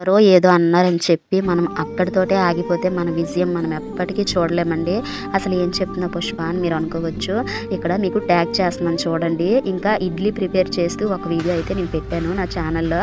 ఎవరో ఏదో అన్నారని చెప్పి మనం అక్కడితోటే ఆగిపోతే మన విజయం మనం ఎప్పటికీ చూడలేమండి. అసలు ఏం చెప్తున్నా పుష్ప అని మీరు అనుకోవచ్చు. ఇక్కడ మీకు ట్యాగ్ చేస్తున్నాను చూడండి. ఇంకా ఇడ్లీ ప్రిపేర్ చేస్తూ ఒక వీడియో అయితే నేను పెట్టాను నా ఛానల్లో.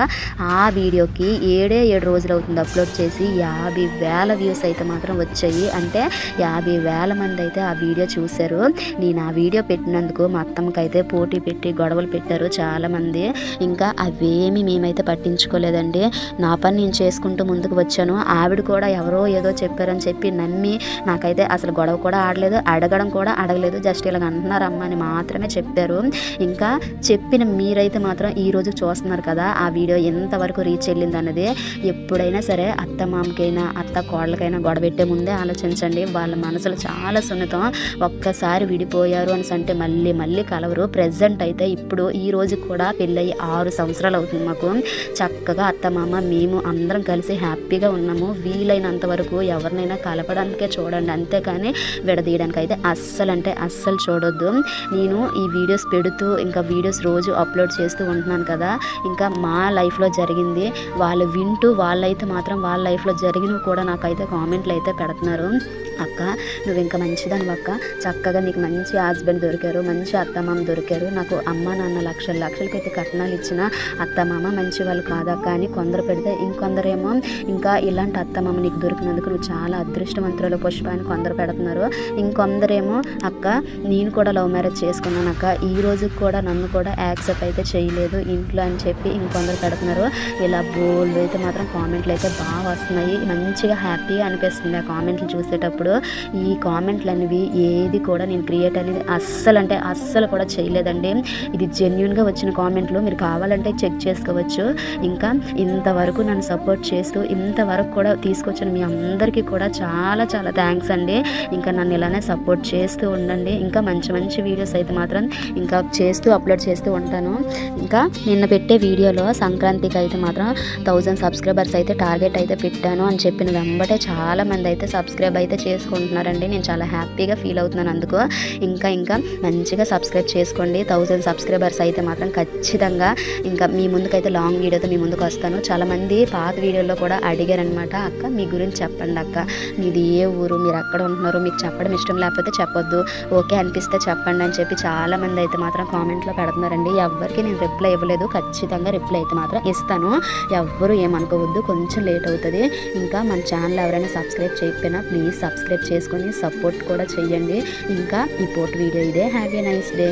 ఆ వీడియోకి ఏడే ఏడు రోజులు అవుతుంది అప్లోడ్ చేసి యాభై వేల వ్యూస్ అయితే మాత్రం వచ్చాయి. అంటే యాభై వేల మంది అయితే ఆ వీడియో చూశారు. నేను ఆ వీడియో పెట్టినందుకు మా అత్తమ్మకైతే పోటీ పెట్టి గొడవలు పెట్టారు చాలామంది. ఇంకా అవేమి మేమైతే పట్టించుకోలేదండి. నా పని నేను చేసుకుంటూ ముందుకు వచ్చాను. ఆవిడ కూడా ఎవరో ఏదో చెప్పారని చెప్పి నమ్మి నాకైతే అసలు గొడవ కూడా ఆడలేదు అడగడం కూడా అడగలేదు. జస్ట్ ఇలాగ అంటున్నారమ్మా అని మాత్రమే చెప్పారు. ఇంకా చెప్పిన మీరైతే మాత్రం ఈ రోజు చూస్తున్నారు కదా ఆ వీడియో ఎంతవరకు రీచ్ వెళ్ళింది అన్నది ఎప్పుడైనా సరే అత్త మామకైనా అత్త కోళ్ళకైనా గొడవ పెట్టే ముందే ఆలోచించండి. వాళ్ళ మనసులు చాలా సున్నితం. ఒక్కసారి విడిపోయారు అని అంటే మళ్ళీ మళ్ళీ కలవరు. ప్రజెంట్ అయితే ఇప్పుడు ఈ రోజు కూడా పెళ్ళయి ఆరు సంవత్సరాలు అవుతుంది మాకు. చక్కగా అత్త మామ మేము అందరం కలిసి హ్యాపీగా ఉన్నాము. వీలైనంత వరకు ఎవరినైనా కలపడానికే చూడండి. అంతేకాని విడదీయడానికి అయితే అస్సలు అంటే అస్సలు చూడొద్దు. నేను ఈ వీడియోస్ పెడుతూ ఇంకా వీడియోస్ రోజు అప్లోడ్ చేస్తూ ఉంటున్నాను కదా. ఇంకా మా లైఫ్లో జరిగింది. వాళ్ళు వింటూ వాళ్ళైతే మాత్రం వాళ్ళ లైఫ్లో జరిగినవి కూడా నాకైతే కామెంట్లు అయితే పెడుతున్నారు. అక్క నువ్వు ఇంకా మంచిదాని అక్క. చక్కగా నీకు మంచి హస్బెండ్ దొరికారు మంచి అత్తమామ దొరికారు. నాకు అమ్మ నాన్న లక్షలు లక్షలకైతే కట్నాలు ఇచ్చిన అత్తమామ మంచి వాళ్ళు కాదక్క అని కొందరు పెడితే కొందరేమో ఇంకా ఇలాంటి అత్తమ్మ నీకు దొరికినందుకు నువ్వు చాలా అదృష్టవంతురాలు. పుష్ప అని కొందరు పెడుతున్నారు. ఇంకొందరేమో అక్క నేను కూడా లవ్ మ్యారేజ్ చేసుకున్నాను అక్క. ఈ రోజు కూడా నన్ను కూడా యాక్సెప్ట్ అయితే చేయలేదు. ఇంట్లో అని చెప్పి ఇంకొందరు పెడుతున్నారు. ఇలా బోల్డ్ అయితే మాత్రం కామెంట్లు అయితే బాగా వస్తున్నాయి. మంచిగా హ్యాపీగా అనిపిస్తుంది ఆ కామెంట్లు చూసేటప్పుడు. ఈ కామెంట్లు అనేవి ఏది కూడా నేను క్రియేట్ అనేది అస్సలు అంటే అస్సలు కూడా చేయలేదండి. ఇది జెన్యున్గా వచ్చిన కామెంట్లు. మీరు కావాలంటే చెక్ చేసుకోవచ్చు. ఇంకా ఇంతవరకు నన్ను సపోర్ట్ చేస్తూ ఇంతవరకు కూడా తీసుకొచ్చిన మీ అందరికీ కూడా చాలా చాలా థ్యాంక్స్ అండి. ఇంకా నన్ను ఇలానే సపోర్ట్ చేస్తూ ఉండండి. ఇంకా మంచి మంచి వీడియోస్ అయితే మాత్రం ఇంకా చేస్తూ అప్లోడ్ చేస్తూ ఉంటాను. ఇంకా నిన్న పెట్టే వీడియోలో సంక్రాంతికి అయితే మాత్రం థౌజండ్ సబ్స్క్రైబర్స్ అయితే టార్గెట్ అయితే పెట్టాను అని చెప్పిన వెంబటే చాలామంది అయితే సబ్స్క్రైబ్ అయితే చేసుకుంటున్నారండి. నేను చాలా హ్యాపీగా ఫీల్ అవుతున్నాను అందుకు. ఇంకా ఇంకా మంచిగా సబ్స్క్రైబ్ చేసుకోండి. థౌజండ్ సబ్స్క్రైబర్స్ అయితే మాత్రం ఖచ్చితంగా ఇంకా మీ ముందుకైతే లాంగ్ వీడియోతో మీ ముందుకు వస్తాను. చాలామంది పాత వీడియోలో కూడా అడిగారనమాట అక్క మీ గురించి చెప్పండి అక్క. మీది ఏ ఊరు? మీరు అక్కడ ఉంటున్నారు? మీకు చెప్పడం ఇష్టం లేకపోతే చెప్పొద్దు. ఓకే అనిపిస్తే చెప్పండి అని చెప్పి చాలా మంది అయితే మాత్రం కామెంట్లో పెడుతున్నారండి. ఎవరికి నేను రిప్లై ఇవ్వలేదు. ఖచ్చితంగా రిప్లై అయితే మాత్రం ఇస్తాను. ఎవ్వరు ఏమనుకోవద్దు. కొంచెం లేట్ అవుతుంది. ఇంకా మన ఛానల్ ఎవరైనా సబ్స్క్రైబ్ చేయకపోయినా ప్లీజ్ సబ్స్క్రైబ్ చేసుకొని సపోర్ట్ కూడా చేయండి ఇంకా ఈ పోర్ట్ వీడియో ఇదే. Happy nice day.